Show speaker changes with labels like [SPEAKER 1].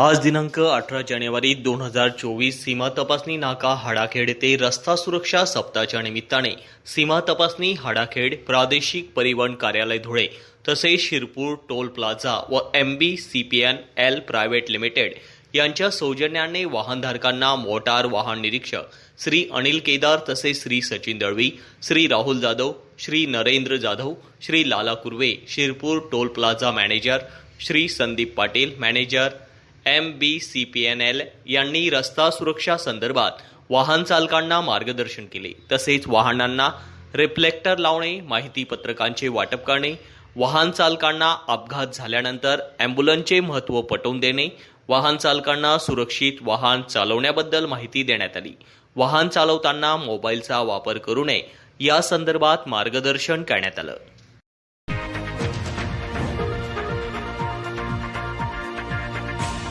[SPEAKER 1] आज दिनांक अठरा जानेवारी दोन हजार चोवीस सीमा तपासणी नाका हाडाखेड येथे रस्ता सुरक्षा सप्ताहाच्या निमित्ताने. सीमा तपासणी हाडाखेड प्रादेशिक परिवहन कार्यालय धुळे तसेच शिरपूर टोल प्लाझा व M B C P N L private limited यांच्या सौजन्याने वाहनधारकांना मोटार वाहन निरीक्षक श्री अनिल केदार तसेच Shri Sachin Dalvi Shri Rahul Jadhav Shri Narendra Jadhav Shri Lala Kurve Shirpur toll plaza manager Shri Sandeep Patil manager M B C P N L यांनी रस्ता सुरक्षा संदर्भात वाहन चालकांना मार्गदर्शन केले. तसेच वाहनांना रिफ्लेक्टर लावणे माहिती पत्रकांचे वाटप करणे वाहन चालकांना अपघात झाल्यानंतर ॲम्ब्युलन्सचे महत्त्व पटवून देणे वाहन चालकांना सुरक्षित वाहन चालवण्याबद्दल माहिती देण्यात आली. वाहन चालवताना मोबाईलचा वापर करू नये या संदर्भात मार्गदर्शन करण्यात आलं.